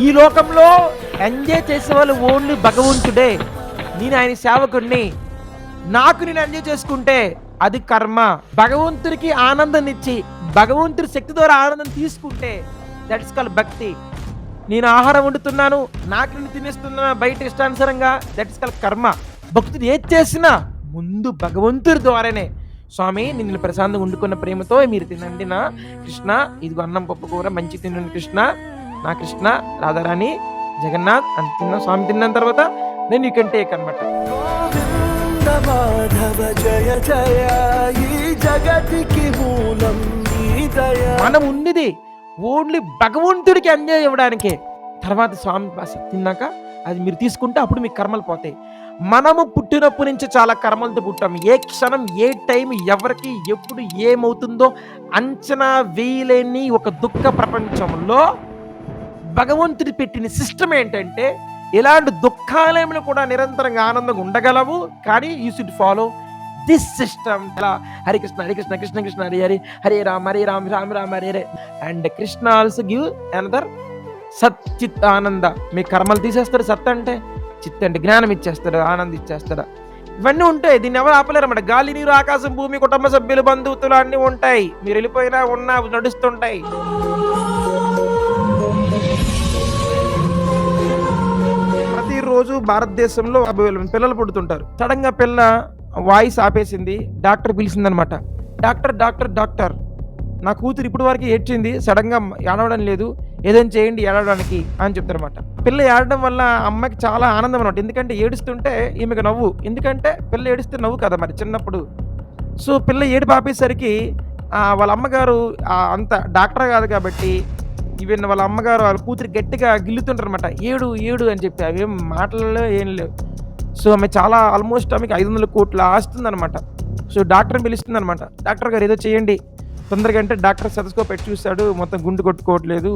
ఈ లోకంలో ఎంజాయ్ చేసే వాళ్ళు ఓన్లీ భగవంతుడే. నేను ఆయన సేవకుడిని నాకు నేను ఎంజాయ్ చేసుకుంటే అది కర్మ. భగవంతుడికి ఆనందం ఇచ్చి భగవంతుడి శక్తి ద్వారా ఆనందం తీసుకుంటే దట్స్ కాల్ భక్తి. నేను ఆహారం వండుతున్నాను నాకు నేను తినేస్తున్నాను బయట ఇష్టానుసారంగా దట్స్ కాల్ కర్మ. భక్తుడు ఏది చేసినా ముందు భగవంతుడి ద్వారానే. స్వామి నిన్ను ప్రశాంతంగా వండుకున్న ప్రేమతో మీరు తినండి నా కృష్ణ. ఇది అన్నం పప్పు కూర మంచి తినండి కృష్ణ. నా కృష్ణ రాధారాణి జగన్నాథ్ అని తిన్న స్వామి తిన్న తర్వాత నేను యూ కెన్ టేక్ అనమాట జయ జయ ఈ జగతికి మూలం మనం ఉన్నది ఓన్లీ భగవంతుడికి ఎంజాయ్ ఇవ్వడానికే. తర్వాత స్వామి తిన్నాక అది మీరు తీసుకుంటే అప్పుడు మీకు కర్మలు పోతాయి. మనము పుట్టినప్పటి నుంచి చాలా కర్మలతో పుట్టాం. ఏ క్షణం ఏ టైం ఎవరికి ఎప్పుడు ఏమవుతుందో అంచనా వేయలేని ఒక దుఃఖ ప్రపంచంలో భగవంతుడి పెట్టిన సిస్టమ్ ఏంటంటే ఇలాంటి దుఃఖాలయంలో కూడా నిరంతరంగా ఆనందంగా ఉండగలవు. కానీ you should follow this system ఎలా Hari Krishna Hari Krishna Krishna Krishna Hari Hari Hare Ram Hare Ram Ram Ram Hare Hare. And Krishna also give another sat chit ananda మీ కర్మలు తీసేస్తాడు సత్ అంటే చిత్ అంటే జ్ఞానం ఇచ్చేస్తాడు ఆనందం ఇచ్చేస్తాడు. ఇవన్నీ ఉంటాయి దీన్ని ఎవరు ఆపలేరు గాలి నీరు ఆకాశం భూమి కుటుంబ సభ్యులు బంధువులు అన్నీ ఉంటాయి. మీరు వెళ్ళిపోయినా ఉన్నా నడుస్తుంటాయి. ప్రతిరోజు భారతదేశంలో యాభై వేల మంది పిల్లలు పుడుతుంటారు. సడన్గా పిల్ల వాయిస్ ఆపేసింది డాక్టర్ పిలిచిందనమాట. డాక్టర్ డాక్టర్ డాక్టర్ నా కూతురు ఇప్పటి వరకు ఏడ్చింది సడన్గా ఏడవడం లేదు ఏదైనా చేయండి ఏడవడానికి అని చెప్తారనమాట. పిల్ల ఏడడం వల్ల అమ్మకి చాలా ఆనందం అనమాట ఎందుకంటే ఏడుస్తుంటే ఈమెకు నవ్వు. ఎందుకంటే పిల్ల ఏడిస్తే నవ్వు కదా మరి చిన్నప్పుడు. సో పిల్ల ఏడు పాపేసరికి వాళ్ళ అమ్మగారు అంత డాక్టర్ కాదు కాబట్టి ఈవెన్ వాళ్ళ అమ్మగారు వాళ్ళ కూతురు గట్టిగా గిల్లుతుంటారనమాట ఏడు ఏడు అని చెప్పి. అవేం మాటలలో ఏం లేవు. సో ఆమె చాలా ఆల్మోస్ట్ ఆమెకి ఐదు వందల కోట్లు ఆస్తుందనమాట సో డాక్టర్ని పిలుస్తుంది అనమాట డాక్టర్ గారు ఏదో చేయండి. తొందరగా అంటే డాక్టర్ సెతస్కోప్ పెట్టి చూస్తాడు. మొత్తం గుండు కొట్టుకోవట్లేదు.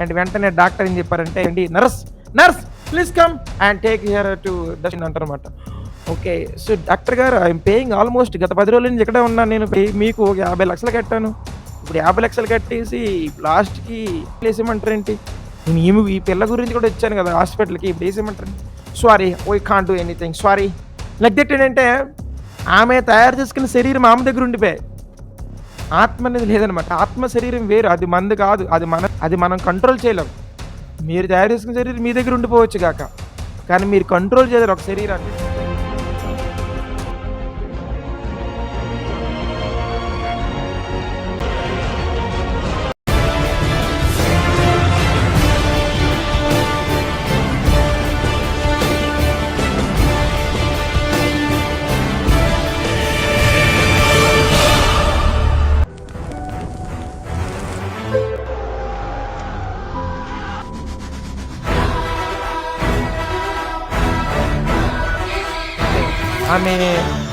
అండ్ వెంటనే డాక్టర్ ఏం చెప్పారంటే అండి nurse nurse please come and take here to Darshan అంటారనమాట ఓకే. సో డాక్టర్ గారు ఐఎమ్ పేయింగ్ ఆల్మోస్ట్ గత పది రోజుల నుంచి ఇక్కడే ఉన్నాను నేను. మీకు ఒక యాభై లక్షలు కట్టాను. ఇప్పుడు యాభై లక్షలు కట్టేసి లాస్ట్కి వేసేయమంటారు ఏంటి నేను ఏమి ఈ పిల్ల గురించి కూడా వచ్చాను కదా హాస్పిటల్కి ఇప్పుడు వేసేయమంటారు. Sorry oh can't do anything sorry like that ఏంటంటే ఆమె తయారు చేసుకున్న శరీరం ఆమె దగ్గర ఉండిపోయాయి ఆత్మ అనేది లేదనమాట ఆత్మ శరీరం వేరు అది మంది కాదు అది మన అది మనం కంట్రోల్ చేయలేం. మీరు తయారు చేసుకున్న శరీరం మీ దగ్గర ఉండిపోవచ్చు కాక. కానీ మీరు కంట్రోల్ చేయలేరు ఒక శరీరాన్ని. ఆమె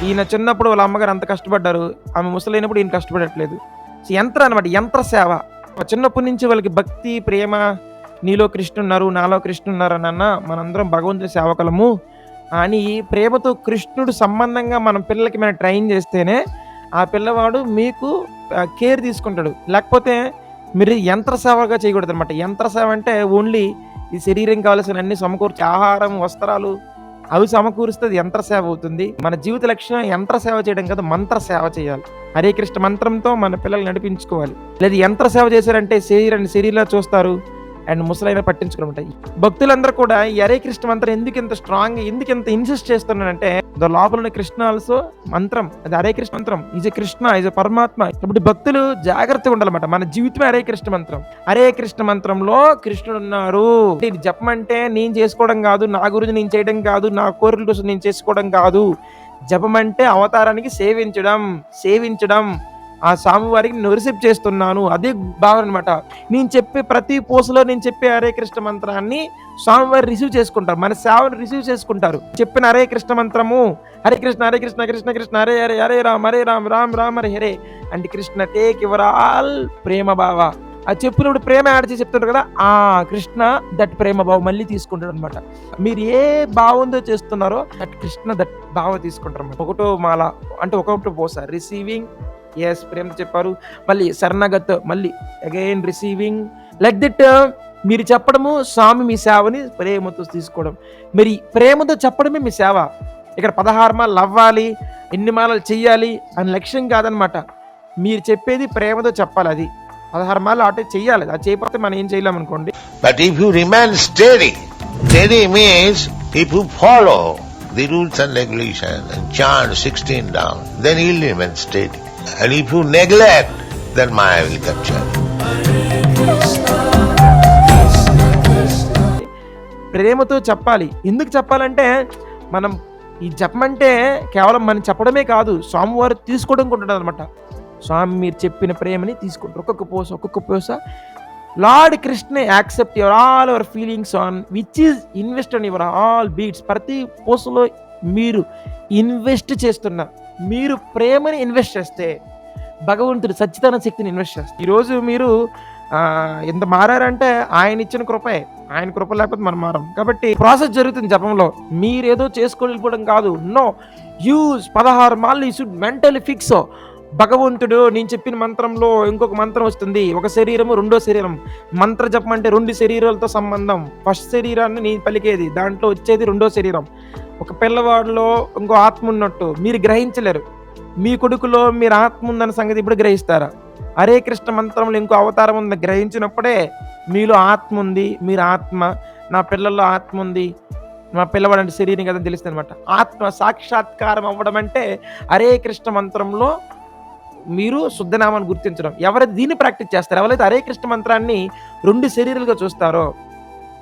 ఈయన చిన్నప్పుడు వాళ్ళ అమ్మగారు అంత కష్టపడ్డారు. ఆమె ముసలైనప్పుడు ఈయన కష్టపడట్లేదు. సో యంత్ర అనమాట యంత్ర సేవ. చిన్నప్పటి నుంచి వాళ్ళకి భక్తి ప్రేమ నీలో కృష్ణ ఉన్నారు నాలో కృష్ణ ఉన్నారు అన్న మనందరం భగవంతుని సేవకులము అని ప్రేమతో కృష్ణుడు సంబంధంగా మన పిల్లలకి మనం ట్రైన్ చేస్తేనే ఆ పిల్లవాడు మీకు కేర్ తీసుకుంటాడు. లేకపోతే మీరు యంత్ర సేవగా చేయకూడదు అనమాట యంత్ర సేవ అంటే ఓన్లీ ఈ శరీరం కావాల్సిన అన్ని సమకూర్చి ఆహారం వస్త్రాలు అవి సమకూరుస్తే అది యంత్ర సేవ అవుతుంది. మన జీవిత లక్ష్యం యంత్ర సేవ చేయడం కాదు మంత్ర సేవ చేయాలి. హరే కృష్ణ మంత్రంతో మన పిల్లల్ని నడిపించుకోవాలి. లేదు యంత్ర సేవ చేశారంటే శరీరాన్ని శరీరంలో చూస్తారు. అండ్ ముసలైన పట్టించుకోవడం భక్తులందరూ కూడా ఈ హరే కృష్ణ మంత్రం ఎందుకు ఇంత స్ట్రాంగ్ ఎందుకు ఇంత ఇన్సిస్ట్ చేస్తున్నానంటే ద లోపల ఉన్న కృష్ణ ఆల్సో మంత్రం అది హరే కృష్ణ మంత్రం. Is a Krishna is a Paramatma. ఇప్పుడు భక్తులు జాగ్రత్తగా ఉండాలన్నమాట. మన జీవితమే హరే కృష్ణ మంత్రం. హరే కృష్ణ మంత్రంలో కృష్ణుడు ఉన్నారు ఇది జపమంటే నేను చేసుకోవడం కాదు నా గురించి నేను చేయడం కాదు నా కోరికల కోసం నేను చేసుకోవడం కాదు. జపం అంటే అవతారానికి సేవించడం సేవించడం. ఆ స్వామివారికి నేను రిసీప్ చేస్తున్నాను. అదే భావన అనమాట నేను చెప్పే ప్రతి పూసలో నేను చెప్పే హరే కృష్ణ మంత్రాన్ని స్వామివారు రిసీవ్ చేసుకుంటారు. మన సేవను రిసీవ్ చేసుకుంటారు. చెప్పిన హరే కృష్ణ మంత్రము హరే కృష్ణ హరే కృష్ణ కృష్ణ కృష్ణ హరే హరే హరే రామ్ హరే రామ్ రామ్ రామ్ హరే హరే అంటే Krishna take your all prema bhava అది చెప్పినప్పుడు ప్రేమ యాడ్ చేసి చెప్తుంటారు కదా ఆ కృష్ణ దట్ ప్రేమ భావం మళ్ళీ తీసుకుంటాడు అనమాట మీరు ఏ భావంతో చేస్తున్నారో దట్ కృష్ణ దట్ భావ తీసుకుంటారు అన్నమాట. ఒకటో మాల అంటే ఒకటో పోస రిసీవింగ్ ఎస్ ప్రేమ చెప్పారు. మళ్ళీ శరణగత్ మళ్ళీ అగైన్ రిసీవింగ్ లైక్ దిట్ మీరు చెప్పడము స్వామి మీ సేవని ప్రేమతో తీసుకోవడం. మరి ప్రేమతో చెప్పడమే మీ సేవ. ఇక్కడ పదహారు మాలలు అవ్వాలి ఎన్ని మాలలు చెయ్యాలి అని లక్ష్యం కాదనమాట. మీరు చెప్పేది ప్రేమతో చెప్పాలి అది. పదహారు మాలలు ఆటే చెయ్యాలి. అది చేయకపోతే మనం ఏం చేయలేం అనుకోండి. But if you remain steady, steady means if you follow the rules and regulation and chant 16 down, then you'll remain steady. And if you neglect, then Maya will capture you. ప్రేమతో చెప్పాలి. ఎందుకు చెప్పాలంటే మనం ఈ చెప్పమంటే కేవలం మనం చెప్పడమే కాదు స్వామివారు తీసుకోవడం కూడా అనమాట స్వామి మీరు చెప్పిన ప్రేమని తీసుకుంటారు. ఒక్కొక్క పోస ఒక్కొక్క పోస. Lord Krishna accept your all our feelings on which is invest on your all beats ప్రతి పోసలో మీరు ఇన్వెస్ట్ చేస్తున్న మీరు ప్రేమని ఇన్వెస్ట్ చేస్తే భగవంతుడు సచ్చితన శక్తిని ఇన్వెస్ట్ చేస్తారు ఈరోజు మీరు ఎంత మారారంటే ఆయన ఇచ్చిన కృపే. ఆయన కృప లేకపోతే మనం మారం. కాబట్టి ప్రాసెస్ జరుగుతుంది జపంలో. మీరేదో చేసుకోలేకపోవడం కాదు. నో యూజ్ పదహారు మాళ్ళు యూ షుడ్ మెంటలీ ఫిక్స్ భగవంతుడు నేను చెప్పిన మంత్రంలో ఇంకొక మంత్రం వస్తుంది. ఒక శరీరము రెండో శరీరం. మంత్ర జపం అంటే రెండు శరీరాలతో సంబంధం. ఫస్ట్ శరీరాన్ని నేను పలికేది దాంట్లో వచ్చేది రెండో శరీరం. ఒక పిల్లవాడిలో ఇంకో ఆత్మ ఉన్నట్టు మీరు గ్రహించలేరు. మీ కొడుకులో మీరు ఆత్మ ఉందన్న సంగతి ఇప్పుడు గ్రహిస్తారా? హరే కృష్ణ మంత్రంలో ఇంకో అవతారం ఉంది. గ్రహించినప్పుడే మీలో ఆత్మ ఉంది మీరు ఆత్మ నా పిల్లల్లో ఆత్మ ఉంది. మా పిల్లవాడు అంటే శరీరం కదా తెలుస్తుంది అనమాట ఆత్మ సాక్షాత్కారం అవ్వడం అంటే హరే కృష్ణ మంత్రంలో మీరు శుద్ధనామాన్ని గుర్తించడం. ఎవరైతే దీన్ని ప్రాక్టీస్ చేస్తారో? ఎవరైతే హరే కృష్ణ మంత్రాన్ని రెండు శరీరాలుగా చూస్తారో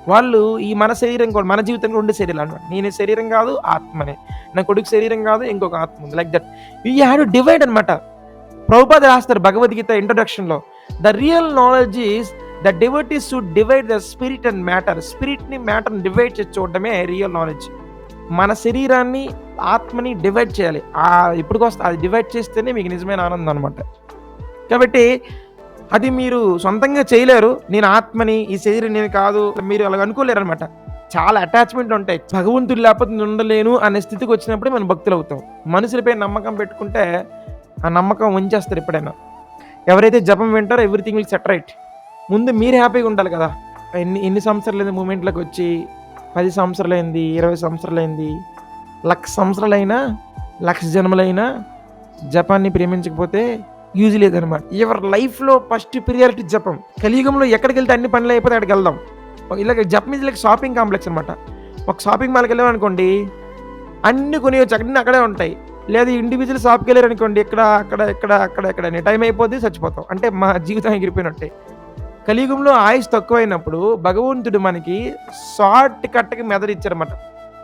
వాళ్ళు ఈ మన శరీరం కూడా మన జీవితం రెండు శరీరాలు అనమాట నేను శరీరం కాదు ఆత్మనే. నా కొడుకు శరీరం కాదు ఇంకొక ఆత్మ ఉంది. Like that you have to divide అనమాట ప్రభుపాద రాస్తారు Bhagavad Gita ఇంట్రొడక్షన్లో the real knowledge is the డివైటీస్ to divide the spirit and matter స్పిరిట్ని మ్యాటర్ని డివైడ్ చేసి చూడడమే రియల్ నాలెడ్జ్ మన శరీరాన్ని ఆత్మని డివైడ్ చేయాలి. ఆ ఎప్పటికొస్తే అది డివైడ్ చేస్తేనే మీకు నిజమైన ఆనందం అనమాట కాబట్టి అది మీరు సొంతంగా చేయలేరు. నేను ఆత్మని ఈ శరీరం నేను కాదు మీరు అలాగ అనుకోలేరు అనమాట చాలా అటాచ్మెంట్ ఉంటాయి. భగవంతుడు లేకపోతే ఉండలేను అనే స్థితికి వచ్చినప్పుడే మనం భక్తులు అవుతాం. మనుషులపై నమ్మకం పెట్టుకుంటే ఆ నమ్మకం ఉంచేస్తారు ఎప్పుడైనా. ఎవరైతే జపం వింటారో ఎవ్రీథింగ్ విల్ సెటరైట్ ముందు మీరు హ్యాపీగా ఉండాలి కదా. ఎన్ని ఎన్ని సంవత్సరాలు అయింది మూమెంట్లోకి వచ్చి పది సంవత్సరాలు ఇరవై సంవత్సరాలు లక్ష సంవత్సరాలైనా లక్ష జన్మలైనా జపాన్ని ప్రేమించకపోతే యూజ్ లేదనమాట ఎవరి లైఫ్లో ఫస్ట్ ప్రియారిటీ జపం. కలియుగంలో ఎక్కడికి వెళ్తే అన్ని పనులు అయిపోతే అక్కడికి వెళ్దాం. ఇలాగ జపం ఇది లైక్ షాపింగ్ కాంప్లెక్స్ అనమాట ఒక షాపింగ్ మాల్కి వెళ్ళామనుకోండి అన్ని కొనియొచ్చు అక్కడ అక్కడే ఉంటాయి. లేదా ఇండివిజువల్ షాప్కి వెళ్ళారు అనుకోండి ఇక్కడ అక్కడ ఇక్కడ అక్కడ ఇక్కడ అని టైం అయిపోతే చచ్చిపోతాం. అంటే మా జీవితం ఎగిరిపోయినట్టే. కలియుగంలో ఆయుష్ తక్కువైనప్పుడు భగవంతుడు మనకి షార్ట్ కట్కి మెదడు ఇచ్చారన్నమాట.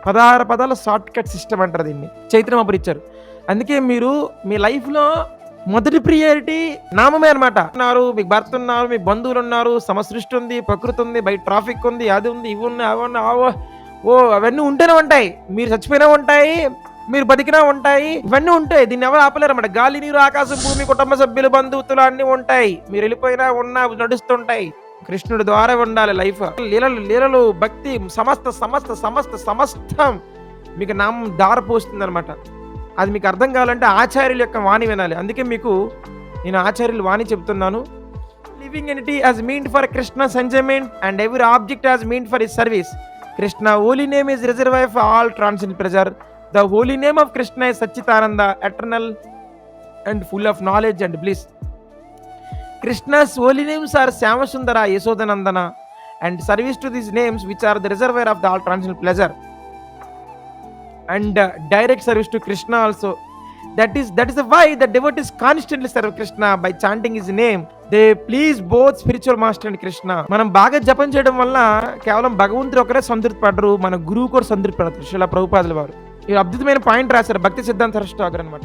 పదహారు పదాల షార్ట్ కట్ సిస్టమ్ అంటారు దీన్ని. చైత్రం అప్పుడు ఇచ్చారు. అందుకే మీరు మీ లైఫ్లో మొదటి ప్రియారిటీ నామమే అనమాట ఉన్నారు మీకు భర్త ఉన్నారు మీ బంధువులు ఉన్నారు సమసృష్టి ఉంది ప్రకృతి ఉంది బయట ట్రాఫిక్ ఉంది అది ఉంది ఇవి ఉన్నాయి అవి ఉన్నాయి అవో ఓ అవన్నీ ఉంటేనే ఉంటాయి. మీరు చచ్చిపోయినా ఉంటాయి మీరు బతికినా ఉంటాయి ఇవన్నీ ఉంటాయి. దీన్ని ఎవరు ఆపలేరు అన్నమాట. గాలి నీరు ఆకాశం భూమి కుటుంబ సభ్యులు బంధువులు అన్ని ఉంటాయి. మీరు వెళ్ళిపోయినా ఉన్నా నడుస్తుంటాయి. కృష్ణుడి ద్వారా ఉండాలి లైఫ్. లీలలు లీలలు భక్తి సమస్త సమస్త సమస్త సమస్తం మీకు నామం దారపోస్తుంది అనమాట అది మీకు అర్థం కావాలంటే ఆచార్యుల యొక్క వాణి వినాలి. అందుకే మీకు నేను ఆచార్యుల వాణి చెప్తున్నాను. Living entity is meant for Krishna enjoyment and every object is meant for his service Krishna holy name is reserved for all transcendental pleasure the holy name of Krishna is sachchidananda eternal and full of knowledge and bliss Krishna's holy names are Shyamasundara Yashodanandana and service to these names which are the reservoir of the all transcendental pleasure and direct service to Krishna also that is that is the why why devote devotees constantly serve Krishna by chanting his name they please both spiritual master and Krishna మనం బాగా జపం చేయడం వల్ల కేవలం భగవంతుడు ఒకరే సంతృప్తి పడరు మన గురువు కూడా సంతృప్తి పడతారు. శిలా ప్రభుపాదుల వారు. అద్భుతమైన పాయింట్ రాశారు. భక్తి సిద్ధాంత సరస్వాగర్ అనమాట